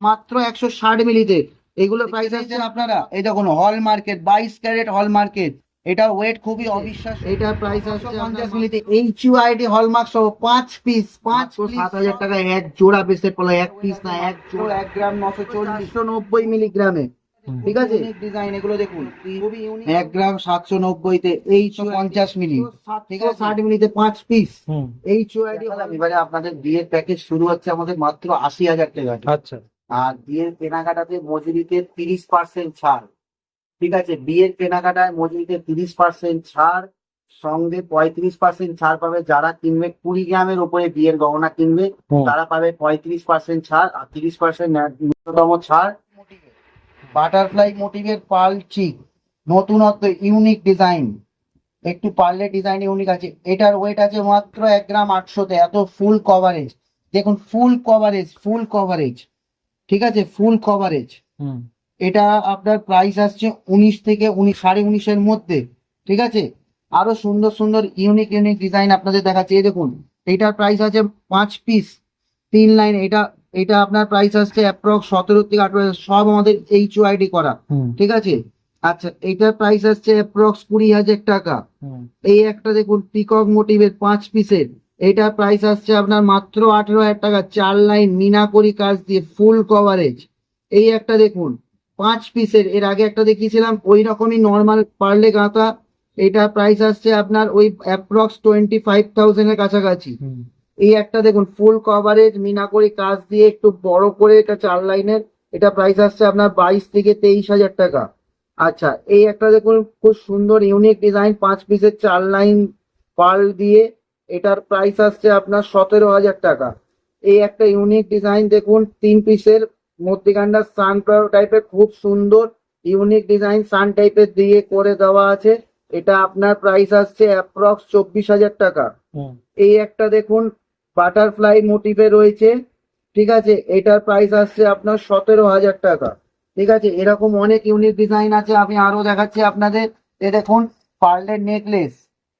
মাত্র একশো ষাট মিলিতে। এগুলো প্রাইস আছে আপনারা। এই দেখুন হল মার্কেট বাইশ ক্যারেট হল মার্কেট এটা ওয়েট খুবই অবিশ্বাস এটা প্রাইস আছে পঞ্চাশ মিলিতে এইচ ইউআইডি হলমার্ক সহ পাঁচ পিস পাঁচ সাত হাজার টাকা এক জোড়া বেসের পলা এক পিস না এক জোড়া। এক গ্রাম নশো চল্লিশশো নব্বই মিলিগ্রামে ঠিক আছে? ডিজাইন এগুলো দেখুন। খুবই ইউনিক এক গ্রাম সাতশো নব্বইতে এইচ পঞ্চাশ মিলি ঠিক আছে? ষাট মিলিতে পাঁচ পিস হুম। এইচ ইউআইডি এবারে আপনাদের বিয়ের প্যাকেজ শুরু হচ্ছে আমাদের মাত্র আশি হাজার টাকা আচ্ছা। আর বিয়ের কেনাকাটাতে মজুরিতে তিরিশ পার্সেন্ট ছাড়। ঠিক আছে বিয়ের কেনাকাটায় মজুরিতে তিরিশ পার্সেন্ট ছাড় সঙ্গে পঁয়ত্রিশ পার্সেন্ট ছাড় পাবে যারা কিনবে কুড়ি গ্রামের উপরে বিয়ের গহনা কিনবে। তারা পাবে পঁয়ত্রিশ পার্সেন্ট ছাড় আর তিরিশ পার্সেন্ট ন্যূনতম ছাড়। বাটারফ্লাই মোটিভের পাল চিক নতুনত্ব ইউনিক ডিজাইন। একটু পারলে ডিজাইন ইউনিক আছে। এটার ওয়েট আছে মাত্র এক গ্রাম আটশোতে এত ফুল কভারেজ দেখুন ফুল কভারেজ ফুল কভারেজ ঠিক আছে? ফুল কভারেজ হুম। এটা আপনার প্রাইস আসছে উনিশ থেকে উনিশ সাড়ে উনিশের মধ্যে। ঠিক আছে? আরও সুন্দর সুন্দর ইউনিক ইউনিক ডিজাইন আপনাদের দেখাচ্ছে। এই দেখুন এটার প্রাইস আছে পাঁচ পিস তিন লাইন এটা এটা আপনার প্রাইস আসছে অ্যাপ্রক্স সতেরো থেকে আঠারো সব আমাদের এইচ ওয়াইডি করা। ঠিক আছে? আচ্ছা এটার প্রাইস আসছে অ্যাপ্রক্স কুড়ি হাজার টাকা। এই একটা দেখুন পিকক মোটিভের পাঁচ পিসের এটার প্রাইস আসছে আপনার মাত্র আঠেরো হাজার টাকা। চার লাইন মিনাকরি কাজ দিয়ে ফুল কভারেজ এই একটা দেখুন পাঁচ পিসের এর আগে একটা দেখিয়েছিলাম ওই রকমই নর্মাল পারলে গাঁথা। এটা প্রাইস আসছে আপনার ওই অ্যাপ্রক্স টোয়েন্টি ফাইভ থাউজেন্ডের কাছাকাছি এই একটা দেখুন ফুল কভারেজ মিনাকরি কাজ দিয়ে একটু বড় করে এটা চার লাইনের এটা প্রাইস আসছে আপনার বাইশ থেকে তেইশ হাজার টাকা। আচ্ছা এই একটা দেখুন খুব সুন্দর ইউনিক ডিজাইন পাঁচ পিসের চার লাইন পার্ল দিয়ে। এটার প্রাইস আসছে আপনার সতেরো হাজার টাকা। এই একটা ইউনিক ডিজাইন দেখুন তিন পিসের মধ্যিখানটা সানফ্লাওয়ার টাইপের খুব সুন্দর ইউনিক ডিজাইন সান টাইপের দিয়ে করে দেওয়া আছে। এটা আপনার প্রাইস আসছে অ্যাপ্রক্স চব্বিশ হাজার টাকা। এই একটা দেখুন বাটারফ্লাই মোটিভে রয়েছে ঠিক আছে? এটার প্রাইস আসছে আপনার সতেরো হাজার টাকা। ঠিক আছে? এরকম অনেক ইউনিক ডিজাইন আছে আমি আরও দেখাচ্ছি আপনাদের। এ দেখুন পার্লের নেকলেস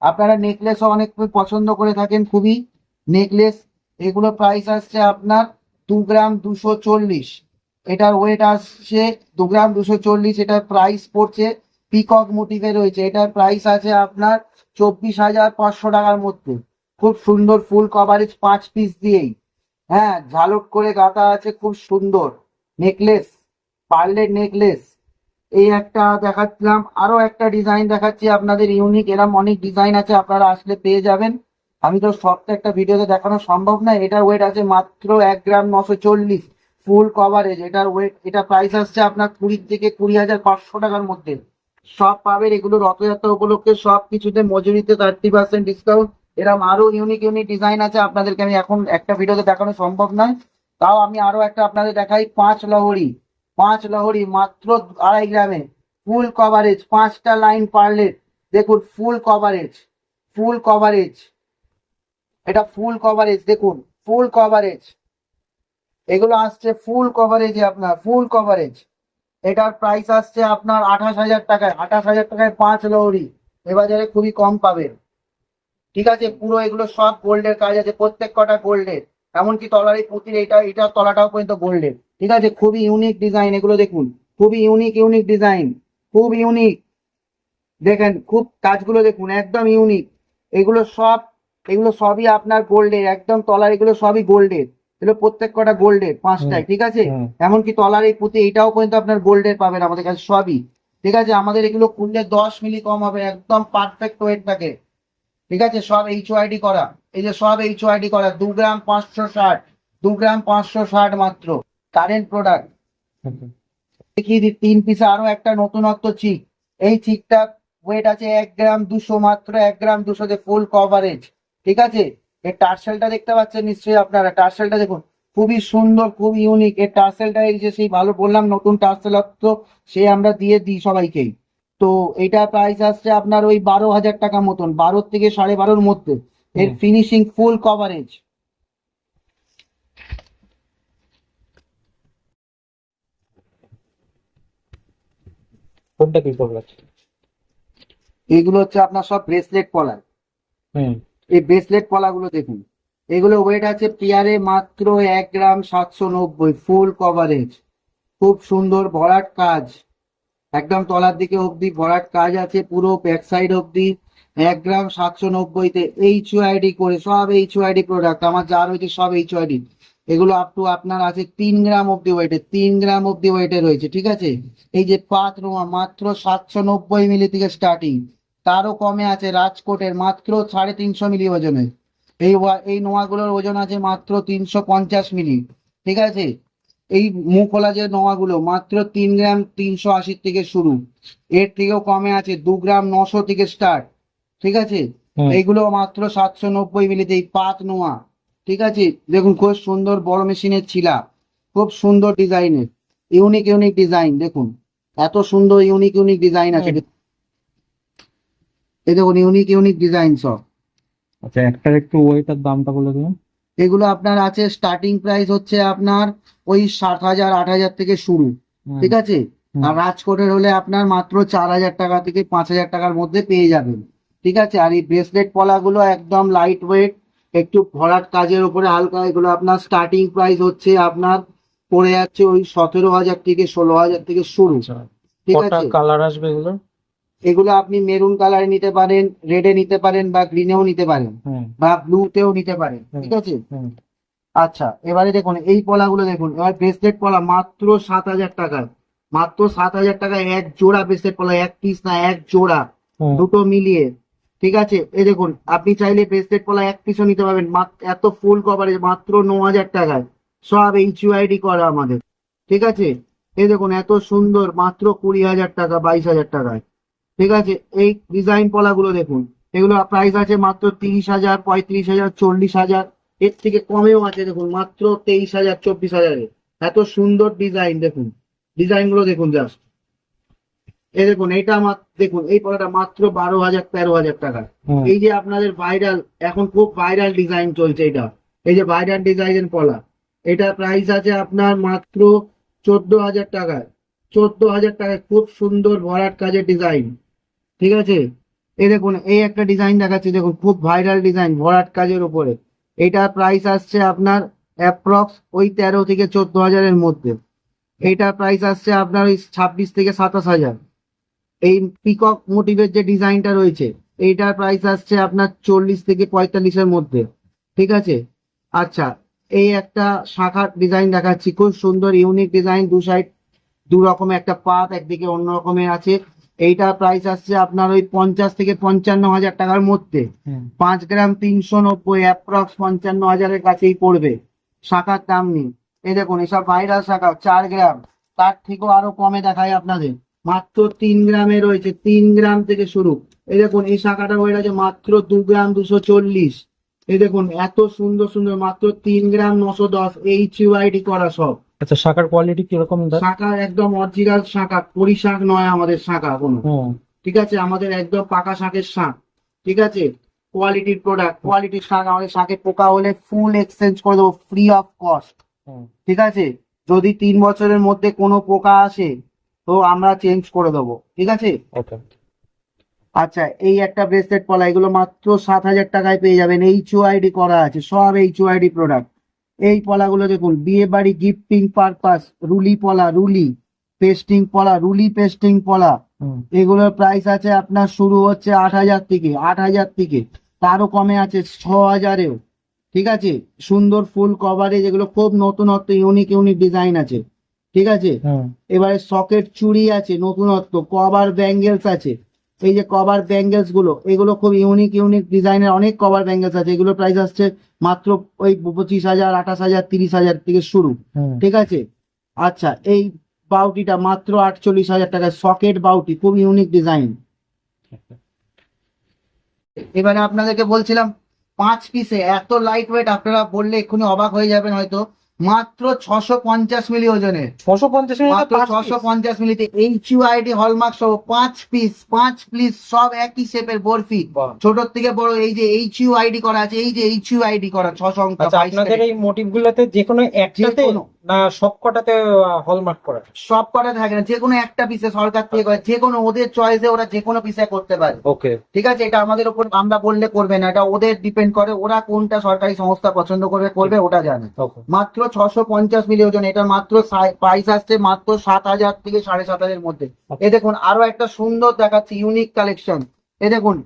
আপনারা নেকলেসও অনেক পছন্দ করে থাকেন, খুবই নেকলেস এগুলো প্রাইস আসছে আপনার দু গ্রাম দুশো চল্লিশ। এটার ওয়েট আসছে দু গ্রাম দুশো চল্লিশ, এটার প্রাইস পড়ছে পিকক মোটিভে রয়েছে। এটার প্রাইস আছে আপনার চব্বিশ হাজার পাঁচশো টাকার মধ্যে। খুব সুন্দর ফুল কভারেজ পাঁচ পিস দিয়েই। হ্যাঁ ঝালট করে গাঁথা আছে, খুব সুন্দর। নেকলেস পার্লের নেকলেস এই একটা দেখাচ্ছিলাম, আরও একটা ডিজাইন দেখাচ্ছি আপনাদের ইউনিক এরম অনেক ডিজাইন আছে, আপনারা আসলে পেয়ে যাবেন। আমি তো সবটা একটা ভিডিওতে দেখানো সম্ভব না, এটার ওয়েট আছে মাত্র এক গ্রাম নশো চল্লিশ ফুল কভারেজ এটার ওয়েট এটা প্রাইস আসছে আপনার কুড়ি থেকে কুড়ি হাজার পাঁচশো টাকার মধ্যে। সব পাবেন এগুলো রথযাত্রা উপলক্ষে, সব কিছুতে মজুরিতে থার্টি পার্সেন্ট ডিসকাউন্ট এরকম আরও ইউনিক ইউনিক ডিজাইন আছে, আপনাদেরকে আমি এখন একটা ভিডিওতে দেখানো সম্ভব নয়। তাও আমি আরও একটা আপনাদের দেখাই, পাঁচ লহরি। পাঁচ লহরি মাত্র আড়াই গ্রামে। ফুল কভারেজ পাঁচটা লাইন পারলেট দেখুন ফুল কভারেজ ফুল কভারেজ এটা ফুল কভারেজ দেখুন ফুল কভারেজ এগুলো আসছে ফুল কভারেজে আপনার ফুল কভারেজ এটার প্রাইস আসছে আপনার আঠাশ হাজার টাকায়। আঠাশ হাজার টাকায় পাঁচ লহরি। এ বাজারে খুবই কম পাবেন। ঠিক আছে, পুরো এগুলো সব গোল্ডের কাজ আছে, প্রত্যেক কটা গোল্ডের এমনকি তলারি পুঁতির এটা এটা তলাটাও পর্যন্ত গোল্ডের ঠিক আছে? খুবই ইউনিক ডিজাইন এগুলো দেখুন। খুবই ইউনিক ইউনিক ডিজাইন খুব ইউনিক দেখেন খুব কাজগুলো দেখুন একদম ইউনিক এগুলো সব এগুলো সবই আপনার গোল্ডের একদম তলার এগুলো সবই গোল্ডের এগুলো প্রত্যেক কটা গোল্ডের পাঁচটায় ঠিক আছে? এমনকি তলার এই পুঁতি এটাও পর্যন্ত আপনার গোল্ডের পাবেন আমাদের কাছে সবই। ঠিক আছে? আমাদের এগুলো খুললে দশ মিলি কম হবে একদম পারফেক্ট ওয়েট থাকে। ঠিক আছে? সব এইচ ওয়াইডি করা। এই যে সব এইচ ওয়াইডি করা, দু গ্রাম পাঁচশো ষাট, দু গ্রাম পাঁচশো ষাট মাত্র কারেন্ট প্রোডাক্ট দেখিয়ে তিন পিসে আরও একটা নতুনত্ব চিক এই চিকটা ওয়েট আছে এক গ্রাম দুশো মাত্র, এক গ্রাম দুশোতে ফুল কভারেজ ঠিক আছে? এর টার্সেলটা দেখতে পাচ্ছেন নিশ্চয়ই আপনারা। টার্সেলটা দেখুন, খুবই সুন্দর, খুব ইউনিক এর টার্সেলটা এই যে সেই, ভালো বললাম, নতুন টার্সেল তো সে আমরা দিয়ে দিই সবাইকেই। তো এটা প্রাইস আসছে আপনার ওই বারো হাজার টাকা মতন বারো থেকে সাড়ে বারোর মধ্যে। এর ফিনিশিং ফুল কভারেজ কোনটা কি করবে এগুলো হচ্ছে আপনার সব ব্রেসলেট পলার হুম। এই ব্রেসলেট পলাগুলো দেখুন। এগুলো ওয়েট আছে পিয়ারে মাত্র এক গ্রাম সাতশো নব্বই ফুল কভারেজ খুব সুন্দর ভরাট কাজ। একদম তলার দিকে অবধি ভরাট কাজ আছে পুরো ব্যাক সাইড অবধি। এক গ্রাম সাতশো নব্বইতে এইচ ইউআইডি করে, সব এইচ ইউআইডি প্রোডাক্ট আমার যা রয়েছে সব এইচ ইউআইডি এগুলো আপ টু আপনার আছে তিন গ্রাম অব্দি ওয়েটে তিন গ্রাম অব্দি ওয়েটে রয়েছে, ঠিক আছে? এই যে পাত রোমা, মাত্র সাতশো নব্বই মিলি থেকে স্টার্টিং তারও কমে আছে রাজকোটের, মাত্র সাড়ে তিনশো মিলি ওজনে এই এই নোয়াগুলোর ওজন আছে মাত্র তিনশো পঞ্চাশ মিলি, ঠিক আছে? এই মুখোলা যে নোয়াগুলো, মাত্র তিন গ্রাম তিনশো আশির থেকে শুরু। এর থেকেও কমে আছে দু গ্রাম নশো থেকে স্টার্ট ঠিক আছে? হুম। এইগুলো মাত্র সাতশো নব্বই মিলিতে এই পাত নোয়া। ঠিক আছে? দেখুন খুব সুন্দর বড় মেশিনের ছিলা। খুব সুন্দর ডিজাইনের ইউনিক ইউনিক ডিজাইন দেখুন। এত সুন্দর ইউনিক ইউনিক ডিজাইন আছে। এই দেখুন ইউনিক ইউনিক ডিজাইন সব। আচ্ছা একটার একটু ওয়েট আর দামটা বলে দেবেন এগুলো আপনার আছে স্টার্টিং প্রাইস হচ্ছে আপনার ওই সাত হাজার আট হাজার থেকে শুরু। ঠিক আছে? আর রাজকোটের হলে আপনার মাত্র চার হাজার টাকা থেকে পাঁচ হাজার টাকার মধ্যে পেয়ে যাবেন। ঠিক আছে? আর এই ব্রেসলেট পলাগুলো একদম লাইট ওয়েট একটু ভরাট কাজের উপরে হালকা এগুলো আপনার স্টার্টিং প্রাইস হচ্ছে আপনার পড়ে যাচ্ছে ওই সতেরো হাজার থেকে ষোলো হাজার থেকে শুরু। আচ্ছা। ঠিক আছে? কালার আসবে এগুলো এগুলো আপনি মেরুন কালারে নিতে পারেন রেডে নিতে পারেন বা গ্রিনেও নিতে পারেন বা ব্লুতেও নিতে পারেন। ঠিক আছে? আচ্ছা এবারে দেখুন এই পলাগুলো দেখুন এবার ব্রেসলেট পলা মাত্র সাত হাজার টাকায় মাত্র সাত হাজার টাকায় এক জোড়া ব্রেসলেট পলা এক পিস না এক জোড়া। দুটো মিলিয়ে ঠিক আছে? এই দেখুন, আপনি চাইলে ব্রেসলেট পলা এক পিসও নিতে পারবেন। এত ফুল কভারেজ মাত্র ন হাজার টাকায়। সব এইচ ইউআইডি করা আমাদের। ঠিক আছে? এই দেখুন, এত সুন্দর, মাত্র কুড়ি হাজার টাকা, বাইশ হাজার টাকায়। ঠিক আছে? এই ডিজাইন পলাগুলো দেখুন। এগুলো প্রাইস আছে মাত্র তিরিশ হাজার, পঁয়ত্রিশ হাজার, চল্লিশ হাজার। এর থেকে কমেও আছে দেখুন, মাত্র তেইশ হাজার, চব্বিশ হাজারে এত সুন্দর ডিজাইন দেখুন। ডিজাইনগুলো দেখুন জাস্ট এই দেখুন এটা মাত্র দেখুন এই পলাটা মাত্র বারো হাজার তেরো হাজার টাকা। হুম। এই যে আপনাদের ভাইরাল এখন খুব ভাইরাল ডিজাইন চলছে এটা। এই যে ভাইরাল ডিজাইনের পলা। এটা প্রাইস আছে আপনার মাত্র চোদ্দ হাজার টাকায় চোদ্দ হাজার টাকায় খুব সুন্দর ভরাট কাজের ডিজাইন ঠিক আছে? এই দেখুন এই একটা ডিজাইন দেখাচ্ছি দেখুন খুব ভাইরাল ডিজাইন ভরাট কাজের উপরে। এটা প্রাইস আসছে আপনার অ্যাপ্রক্স ওই তেরো থেকে চোদ্দ হাজারের মধ্যে। এইটা প্রাইস আসছে আপনার ওই ছাব্বিশ থেকে সাতাশ হাজার। এই পিকক মোটিভের যে ডিজাইনটা রয়েছে এইটার প্রাইস আসছে আপনার চল্লিশ থেকে পঁয়তাল্লিশের মধ্যে। ঠিক আছে? আচ্ছা এই একটা শাখার ডিজাইন দেখাচ্ছি। খুব সুন্দর ইউনিক ডিজাইন দু সাইড দু রকমের একটা পাত একদিকে অন্য রকমের আছে। এইটার প্রাইস আসছে আপনার ওই পঞ্চাশ থেকে পঞ্চান্ন হাজার টাকার মধ্যে। পাঁচ গ্রাম তিনশো নব্বই অ্যাপ্রক্স পঞ্চান্ন হাজারের কাছেই পড়বে। শাখার দাম নেই। এই দেখুন এসব ভাইরাল শাখা চার গ্রাম। তার থেকেও আরও কমে দেখায় আপনাদের। মাত্র তিন গ্রামে রয়েছে তিন গ্রাম থেকে শুরু। এই দেখুন এই শাখাটা হয়ে গেছে মাত্র দু গ্রাম দুশো চল্লিশ। এই দেখুন এত সুন্দর সুন্দর মাত্র তিন গ্রাম নশো দশ এইচ ইউআইডি করা সব। আচ্ছা শাখার কোয়ালিটি কীরকম শাখা একদম অরিজিনাল শাখা পরি শাক নয় আমাদের শাখা কোনো হুম ঠিক আছে আমাদের একদম পাকা শাকের শাক ঠিক আছে কোয়ালিটির প্রোডাক্ট কোয়ালিটির শাক আমাদের শাকে পোকা হলে ফুল এক্সচেঞ্জ করে দেবো ফ্রি অফ কস্ট ঠিক আছে যদি তিন বছরের মধ্যে কোনো পোকা আসে তো আমরা চেঞ্জ করে দেবো ঠিক আছে? আচ্ছা এই একটা ব্রেসলেট পলা এগুলো মাত্র সাত হাজার টাকায় পেয়ে যাবেন। এইচ ওআইডি করা আছে সব এইচ ওআইডি প্রোডাক্ট এই পলাগুলো দেখুন বিয়ে বাড়ি গিফটিং পারপাস রুলি পলা রুলি পেস্টিং পলা রুলি পেস্টিং পলা। এগুলোর প্রাইস আছে আপনার শুরু হচ্ছে আট হাজার থেকে আট হাজার থেকে। তারও কমে আছে ছ হাজারেও ঠিক আছে? সুন্দর ফুল কভারেজ এগুলো খুব নতুনত্ব ইউনিক ইউনিক ডিজাইন আছে। ঠিক আছে? এবারে সকেট চুড়ি আছে নতুনত্ব কভার ব্যাঙ্গেলস আছে। এই যে কভার ব্যাঙ্গেলসগুলো এগুলো খুব ইউনিক ইউনিক ডিজাইনের অনেক কভার ব্যাঙ্গেলস আছে। এগুলো প্রাইস আসছে মাত্র ওই পঁচিশ হাজার আঠাশ হাজার তিরিশ হাজার থেকে শুরু। ঠিক আছে? আচ্ছা এই বাউটিটা মাত্র আটচল্লিশ হাজার টাকা সকেট বাউটি খুব ইউনিক ডিজাইন এবারে আপনাদেরকে বলছিলাম পাঁচ পিসে এত লাইট ওয়েট আপনারা বললে এক্ষুনি অবাক হয়ে যাবেন হয়তো। মাত্র ছশো পঞ্চাশ মিলি ওজনে ছশো পঞ্চাশ মিলি ছশো পঞ্চাশ মিলিতে এইচ ইউআইডি হলমার্ক সহ পাঁচ পিস পাঁচ পিস সব একই শেপের বরফি। ছোট থেকে বড় এই যে এইচ ইউআইডি করা আছে এই যে এইচ ইউআইডি করা ছশো অঙ্ক আচ্ছা আপনাদের এই মোটিভ গুলোতে যে কোনো একটাতে কোনো না সব কটাতে হলমার্ক করা সব কটা থাকে না যে কোনো একটা পিসে সরকার থেকে করে যে কোনো ওদের চয়েসে ওরা যে কোনো পিসে করতে পারে। ওকে ঠিক আছে এটা আমাদের উপর আমরা বললে করবে না এটা ওদের ডিপেন্ড করে ওরা কোনটা সরকারি সংস্থা পছন্দ করবে করবে ওটা জানে। মাত্র ছশো পঞ্চাশ মিলি ওজন এটার মাত্র প্রাইস আসছে মাত্র সাত হাজার থেকে সাড়ে সাত হাজারের মধ্যে। এ দেখুন আরও একটা সুন্দর দেখাচ্ছে ইউনিক কালেকশন এ দেখুন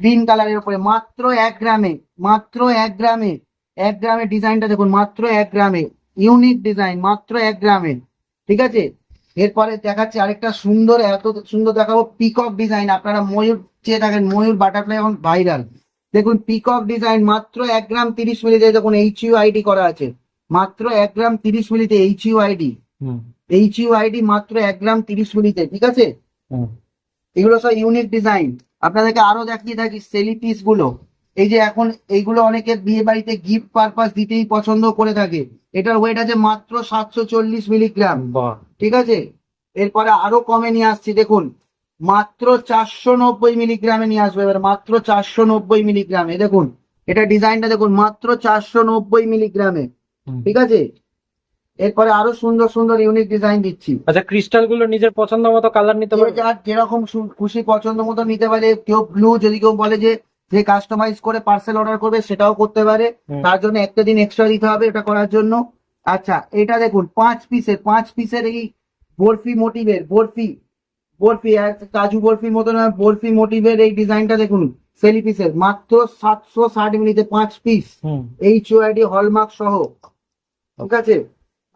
গ্রিন কালারের উপরে মাত্র এক গ্রামে মাত্র এক গ্রামে এক গ্রামের ডিজাইনটা দেখুন মাত্র এক গ্রামে। ইউনিক ডিজাইন মাত্র এক গ্রামে ঠিক আছে? এরপরে দেখাচ্ছে আরেকটা সুন্দর এত সুন্দর দেখাবো পিকক ডিজাইন আপনারা ময়ূর চেয়ে থাকেন ময়ূর বাটারফ্লাই এখন ভাইরাল দেখুন পিকক ডিজাইন মাত্র এক গ্রাম তিরিশ মিলিতে দেখুন এইচ ইউ আইডি করা আছে। মাত্র এক গ্রাম তিরিশ মিলিতে H U ID H U ID মাত্র এক গ্রাম তিরিশ মিলিতে ঠিক আছে? এগুলো সব ইউনিক ডিজাইন আপনাদেরকে আরও দেখিয়ে থাকি সেলি পিসগুলো। এই যে এখন এইগুলো অনেকে বিয়ে বাড়িতে গিফট পারপাস দিতেই পছন্দ করে থাকে। এটার ওয়েট আছে মাত্র সাতশো চল্লিশ মিলিগ্রাম ঠিক আছে? এরপরে আরও কমে নিয়ে আসছি দেখুন। মাত্র চারশো নব্বই মিলিগ্রামে নিয়ে আসবে এবার মাত্র চারশো নব্বই মিলিগ্রামে দেখুন এটা ডিজাইনটা দেখুন মাত্র চারশো নব্বই মিলিগ্রামে ঠিক আছে? এরপরে আরও সুন্দর সুন্দর ইউনিক ডিজাইন দিচ্ছি। আচ্ছা ক্রিস্টালগুলো নিজের পছন্দ মতো কালার নিতে যার যেরকম খুশি পছন্দ মতো নিতে পারে কেউ ব্লু যদি কেউ বলে যে যে কাস্টমাইজ করে পার্সেল অর্ডার করবে সেটাও করতে পারে। তার জন্য একটা দিন এক্সট্রা দিতে হবে এটা করার জন্য। আচ্ছা এটা দেখুন পাঁচ পিসের পাঁচ পিসের এই বরফি মোটিভের বরফি বরফি কাজু বরফির মতো না বরফি মোটিভের এই ডিজাইনটা দেখুন সেলি পিসের মাত্র সাতশো ষাট মিনিটে পাঁচ পিস এইচ ওআইডি হলমার্ক সহ। ঠিক আছে?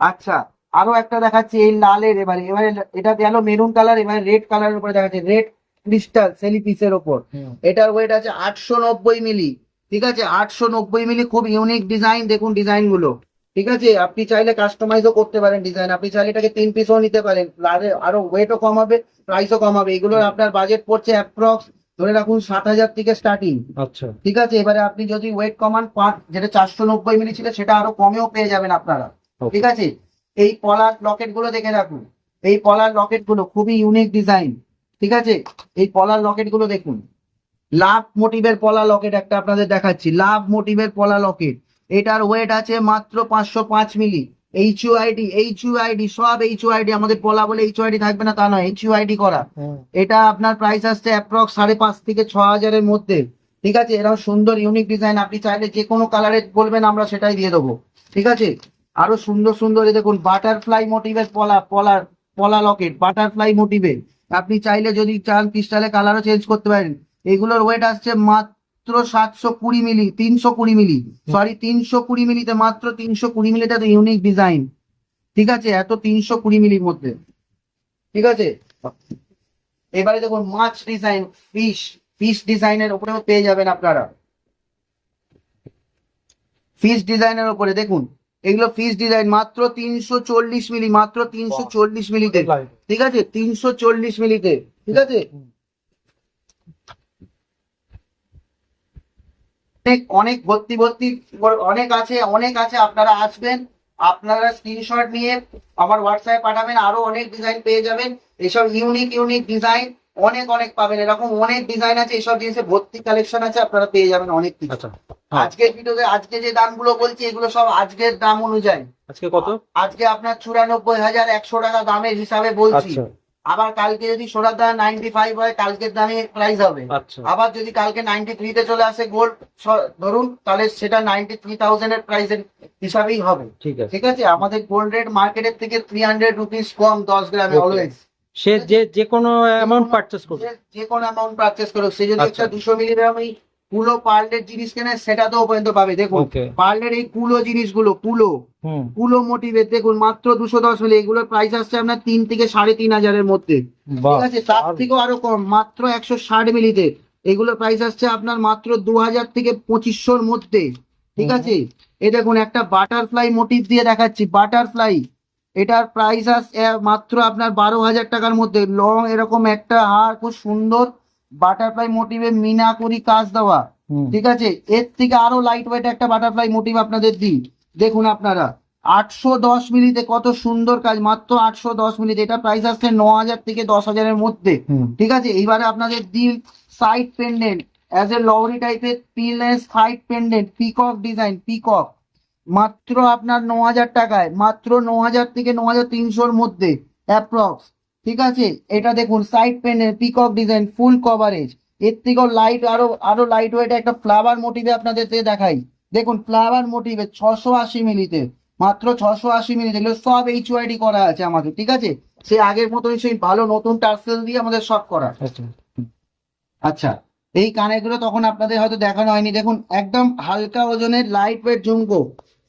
আচ্ছা আরও একটা দেখাচ্ছি এই লালের এবারে এবারে এটা গেল মেরুন কালার এবারে রেড কালারের উপরে দেখাচ্ছে। রেড ক্রিস্টাল সেলি পিসের ওপর। এটার ওয়েট আছে আটশো নব্বই মিলি ঠিক আছে? আটশো নব্বই মিলি খুব ইউনিক ডিজাইন দেখুন ডিজাইনগুলো। ঠিক আছে? আপনি চাইলে কাস্টমাইজও করতে পারেন ডিজাইন আপনি চাইলে এটাকে তিন পিসও নিতে পারেন। আরে- আরও ওয়েটও কম হবে প্রাইসও কম হবে এগুলোর আপনার বাজেট পড়ছে অ্যাপ্রক্স ধরে রাখুন সাত হাজার থেকে স্টার্টিং আচ্ছা। ঠিক আছে? এবারে আপনি যদি ওয়েট কমান পাঁচ যেটা চারশো নব্বই মিলি ছিল সেটা আরও কমেও পেয়ে যাবেন আপনারা। ঠিক আছে? এই পলার লকেটগুলো দেখে রাখুন। এই পলার লকেটগুলো খুবই ইউনিক ডিজাইন ঠিক আছে? এই পলার লকেটগুলো দেখুন। লাভ মোটিভের পলা লকেট একটা আপনাদের দেখাচ্ছি। লাভ মোটিভের পলা লকেট। এটার ওয়েট আছে মাত্র পাঁচশো পাঁচ মিলি। এইচ আইডি এইচ আইডি সব এইচ আইডি আমাদের পলা বলে এইচ আইডি থাকবে না তা নয় এইচ আইডি করা। এটা আপনার প্রাইস আসছে অ্যাপ্রক্স সাড়ে পাঁচ থেকে ছ হাজারের মধ্যে। ঠিক আছে? এরকম সুন্দর ইউনিক ডিজাইন আপনি চাইলে যে কোনো কালারের বলবেন আমরা সেটাই দিয়ে দেবো। ঠিক আছে? আরও সুন্দর সুন্দর দেখুন বাটারফ্লাই মোটিভের পলা পলার পলা লকেট বাটারফ্লাই মোটিভের আপনি চাইলে যদি চান ক্রিস্টালে কালারও চেঞ্জ করতে পারেন। এগুলোর ওয়েট আসছে মাত্র সাতশো কুড়ি মিলি তিনশো কুড়ি মিলি সরি তিনশো কুড়ি মিলিতে মাত্র তিনশো কুড়ি মিলিতে তো ইউনিক ডিজাইন ঠিক আছে? এত তিনশো কুড়ি মিলির মধ্যে। ঠিক আছে? এবারে দেখুন, মাছ ডিজাইন ফিশ ফিশ ডিজাইনের উপরেও পেয়ে যাবেন আপনারা। ফিশ ডিজাইনের উপরে, দেখুন। এগুলো ফিশ ডিজাইন মাত্র তিনশো চল্লিশ মিলি মাত্র তিনশো চল্লিশ মিলিতে ঠিক আছে? তিনশো চল্লিশ মিলিতে ঠিক আছে? অনেক অনেক ভর্তি ভর্তি অনেক আছে অনেক আছে আপনারা আসবেন আপনারা স্ক্রিনশট নিয়ে আমার হোয়াটসঅ্যাপে পাঠাবেন আরও অনেক ডিজাইন পেয়ে যাবেন। এসব ইউনিক ইউনিক ডিজাইন অনেক অনেক পাবেন। এরকম অনেক ডিজাইন আছে এসব জিনিসে ভর্তি কালেকশন আছে আপনারা পেয়ে যাবেন অনেক কিছু। আচ্ছা হ্যাঁ। আজকের ভিডিওতে আজকে যে দামগুলো বলছি এগুলো সব আজকের দাম অনুযায়ী। আজকে কত? আজকে আপনার চুরানব্বই হাজার একশো টাকা দামের হিসাবে বলছি। আচ্ছা। আবার কালকে যদি সোনার দাম নাইনটি ফাইভ হয় কালকের দামে প্রাইস হবে। আচ্ছা। আবার যদি কালকে নাইনটি থ্রিতে চলে আসে গোল্ড ধরুন তাহলে সেটা নাইনটি থ্রি থাউজেন্ড এর প্রাইসের হিসাবেই হবে। ঠিক আছে। ঠিক আছে? আমাদের গোল্ড রেট মার্কেটের থেকে থ্রি হান্ড্রেড রুপিস কম দশ গ্রামে. অলওয়েজ সে যে যে কোনো অ্যামাউন্ট পারচেস করবে। যে কোনো অ্যামাউন্ট পারচেস করুক। সে যদি আচ্ছা। একটা দুশো মিলিগ্রামই কুলো পার্লের জিনিস কেনে সেটাতেও পর্যন্ত পাবে। দেখুন পার্লের এই কুলো জিনিসগুলো কুলো কুলো মোটিভের দেখুন মাত্র দুশো দশ মিলি এগুলোর প্রাইস আসছে আপনার তিন থেকে সাড়ে তিন হাজারের মধ্যে। ঠিক আছে? তার থেকেও আরও কম মাত্র একশো ষাট মিলিতে। এগুলোর প্রাইস আসছে আপনার মাত্র দু হাজার থেকে পঁচিশশোর মধ্যে। ঠিক আছে? এ দেখুন একটা বাটারফ্লাই মোটিভ দিয়ে দেখাচ্ছি। বাটারফ্লাই এটার প্রাইস আসছে মাত্র আপনার বারো হাজার টাকার মধ্যে। লং এরকম একটা হার খুব সুন্দর বাটারফ্লাই মোটিভে মিনাকরি কাজ দেওয়া। ঠিক আছে? এর থেকে আরও লাইট ওয়েট একটা বাটারফ্লাই মোটিভ আপনাদের দিই। দেখুন আপনারা আটশো দশ মিলিতে কত সুন্দর কাজ মাত্র আটশো দশ মিলিতে এটা প্রাইস আসছে ন হাজার থেকে দশ হাজারের মধ্যে। ঠিক আছে? এইবারে আপনাদের দিল সাইড পেন্ডেন্ট অ্যাজ এ লরি টাইপের pinless side pendant peacock design peacock মাত্র আপনার ন হাজার টাকায় মাত্র ন হাজার থেকে ন হাজার তিনশোর মধ্যে অ্যাপ্রক্স ঠিক আছে? এটা দেখুন সাইড পেনের পিকক ডিজাইন ফুল কভারেজ এর থেকেও লাইট আরও আরও লাইট ওয়েট একটা ফ্লাওয়ার মোটিভে আপনাদের দেখাই। দেখুন ফ্লাওয়ার মোটিভে ছশো আশি মিলিতে মাত্র ছশো আশি মিলিতে এগুলো সব এইচ ওয়াইডি করা আছে আমাদের ঠিক আছে? সে আগের মতোই সেই ভালো নতুন টার্সেল দিয়ে আমাদের সব করা। আচ্ছা। আচ্ছা এই কানেরগুলো তখন আপনাদের হয়তো দেখানো হয়নি। দেখুন একদম হালকা ওজনের লাইট ওয়েট ঝুমকো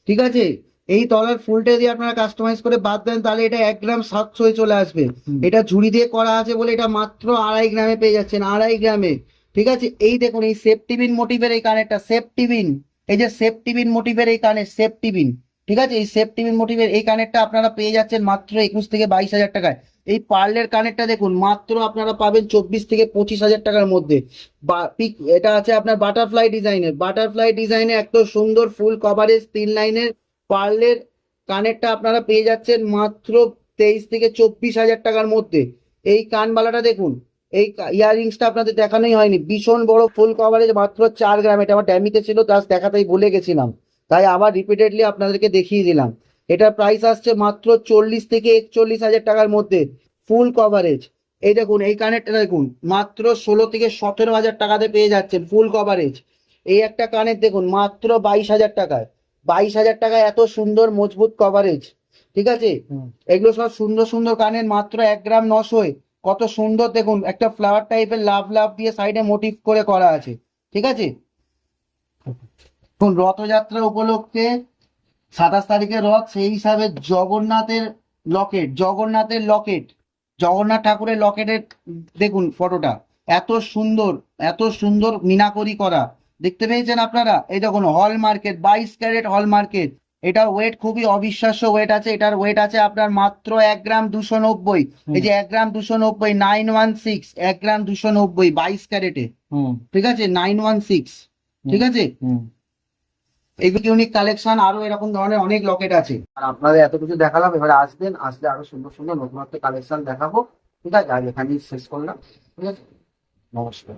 ঠিক আছে? এই তলার ফুলটা দিয়ে আপনারা কাস্টমাইজ করে বাদ দেন তাহলে এটা এক গ্রাম সাতশো চলে আসবে। এটা ঝুড়ি দিয়ে করা আছে বলে এটা মাত্র আড়াই গ্রামে পেয়ে যাচ্ছেন আড়াই গ্রামে। ঠিক আছে? এই দেখুন এই সেফটিবিন মোটিভের এই কানেরটা সেফটিবিন এই যে সেফটিবিন মোটিভের এই কানের সেফটিবিন ঠিক আছে? এই সেফটিবিন মোটিভের এই কানেরটা আপনারা পেয়ে যাচ্ছেন মাত্র একুশ থেকে বাইশ হাজার টাকায়। এই পার্লের কানেরটা দেখুন, মাত্র আপনারা পাবেন চব্বিশ থেকে পঁচিশ হাজার টাকার মধ্যে। পিক- এটা আছে আপনার বাটারফ্লাই ডিজাইনের বাটারফ্লাই ডিজাইনে এত সুন্দর ফুল কভারেজ তিন লাইনের পার্লের কানেরটা আপনারা পেয়ে যাচ্ছেন মাত্র তেইশ থেকে চব্বিশ হাজার টাকার মধ্যে। এই কানবালাটা দেখুন, এই ইয়াররিংসটা আপনাদের দেখানোই হয়নি। ভীষণ বড় ফুল কভারেজ মাত্র চার গ্রাম এটা আমার ড্যামিতে ছিল জাস্ট দেখাতেই ভুলে গেছিলাম। তাই আবার রিপিটেডলি আপনাদেরকে দেখিয়ে দিলাম। এটার প্রাইস আসছে মাত্র চল্লিশ থেকে একচল্লিশ হাজার টাকার মধ্যে ফুল কভারেজ এই দেখুন এই কানেরটা দেখুন মাত্র ষোলো থেকে সতেরো হাজার টাকাতে পেয়ে যাচ্ছেন ফুল কভারেজ এই একটা কানের দেখুন মাত্র বাইশ হাজার টাকায়। বাইশ হাজার টাকায় এত সুন্দর মজবুত কভারেজ ঠিক আছে? এগুলো সব সুন্দর সুন্দর কানের মাত্র এক গ্রাম নশোয় কত সুন্দর দেখুন একটা ফ্লাওয়ার টাইপের লাভ লাভ দিয়ে সাইডে মোটিভ করে করা আছে ঠিক আছে? দেখুন রথযাত্রা উপলক্ষে সাতাশ তারিখে রথ সেই হিসাবে জগন্নাথের লকেট জগন্নাথের লকেট জগন্নাথ ঠাকুরের লকেটের দেখুন ফটোটা এত সুন্দর এত সুন্দর মিনাকরি করা। দেখতে পেয়েছেন আপনারা? এই দেখুন হল মার্কেট বাইশ ক্যারেট হল মার্কেট এটার ওয়েট খুবই অবিশ্বাস্য ওয়েট আছে। এটার ওয়েট আছে আপনার মাত্র এক গ্রাম দুশো নব্বই। এই যে এক গ্রাম দুশো নব্বই নাইন ওয়ান সিক্স এক গ্রাম দুশো নব্বই বাইশ ক্যারেটে। ঠিক আছে? নাইন ওয়ান সিক্স ঠিক আছে? এগুলো ইউনিক কালেকশন আরও এরকম ধরনের অনেক লকেট আছে। আর আপনাদের এত কিছু দেখালাম, এবারে আসবেন, আসলে আরও সুন্দর সুন্দর নতুন একটা কালেকশন দেখাবো। ঠিক আছে আর এখানেই শেষ করলাম। ঠিক আছে? নমস্কার।